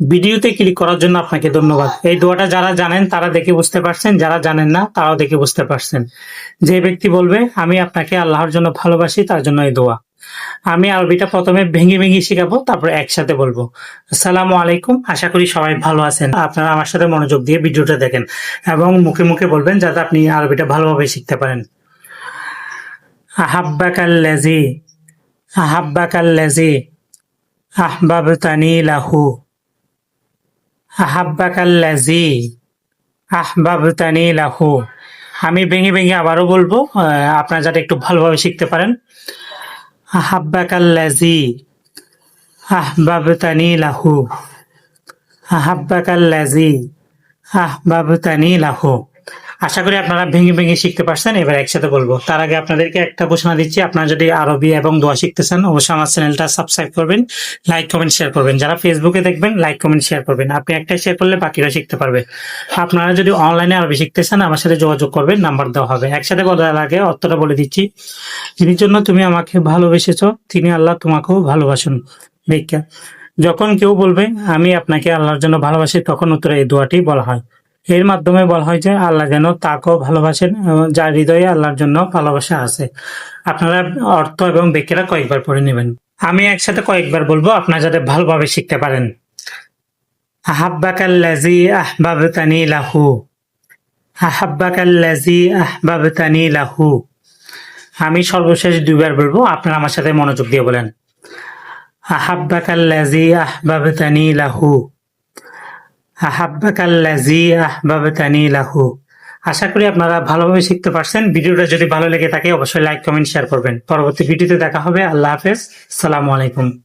ভিডিওতে ক্লিক করার জন্য আপনাকে ধন্যবাদ। এই দোয়াটা যারা জানেন, তারা দেখে বুঝতে পারছেন, যারা জানেন না, তারাও দেখে বুঝতে পারছেন। যে ব্যক্তি বলবে, আমি আপনাকে আল্লাহর জন্য ভালোবাসি, তার জন্য এই দোয়া। আমি আরবিটা প্রথমে ভেঙে ভেঙে শেখাবো, তারপর একসাথে বলব। আসসালামু আলাইকুম, আশা করি সবাই ভালো আছেন। আপনারা আমার সাথে মনোযোগ দিয়ে ভিডিওটা দেখেন এবং মুখে মুখে বলবেন যাতে আপনি আরবিটা ভালোভাবে শিখতে পারেন। আহাব্বাকাল্লাজি আহাব্বাকাল্লাজি আহবাবতানি লাহু। আহাব্বাকাল্লাজি, আহবাবতানি লাহু। আমি ভেঙে ভেঙে আবারও বলব আপনার যাতে একটু ভালোভাবে শিখতে পারেন। আহাব্বাকাল্লাজি, আহবাবতানি লাহু। আহাব্বাকাল্লাজি, আহবাবতানি লাহু। আশা করি আপনারা ভেঙে ভেঙে শিখতে পারছেন, এবার একসাথে বলব। তার আগে আপনাদেরকে একটা ঘোষণা দিচ্ছি, আপনারা যদি আরবি এবং দোয়া শিখতে চান অবশ্যই আমার চ্যানেলটা সাবস্ক্রাইব করবেন লাইক কমেন্ট শেয়ার করবেন। যারা ফেসবুকে দেখবেন লাইক কমেন্ট শেয়ার করবেন। আপনি একটা শেয়ার করলে বাকিরা শিখতে পারবে। আপনারা যদি অনলাইনে আরবি শিখতে চান আমার সাথে যোগাযোগ করবেন নাম্বার দেওয়া হবে। একসাথে বলার আগে অর্থটা বলে দিচ্ছি। যিনি জন্য তুমি আমাকে ভালোবেসেছো, তিনি আল্লাহ তোমাকেও ভালোবাসুন। ভিক্ষা। যখন কেউ বলবে, আমি আপনাকে আল্লাহর জন্য ভালোবাসি, তখন উত্তরে এই দোয়াটি বলা হয়। এর মাধ্যমে বলা হয় যে আল্লাহ যেন তাকেও ভালোবাসেন যার হৃদয়ে আল্লাহর জন্য ভালোবাসা আছে। আপনারা অর্থ এবং ব্যাখ্যাটা কয়েকবার পড়ে নেবেন। আমি একসাথে কয়েকবার বলব, আপনারা যাতে ভালোভাবে শিখতে পারেন। আহাব্বাকাল্লাজি আহবাবতানি লাহু। আহাব্বাকাল্লাজি আহবাবতানি লাহু। আমি সর্বশেষ দুইবার বলব, আপনারা আমার সাথে মনোযোগ দিয়ে বলেন। আহাব্বাকাল্লাজি আহবাবতানি লাহু। আশা করি আপনারা ভালোভাবে শিখতে পারছেন। ভিডিওটা যদি ভালো লেগে থাকে, অবশ্যই লাইক, কমেন্ট, শেয়ার করবেন। পরবর্তী ভিডিওতে দেখা হবে। আল্লাহ হাফেজ। সালামু আলাইকুম।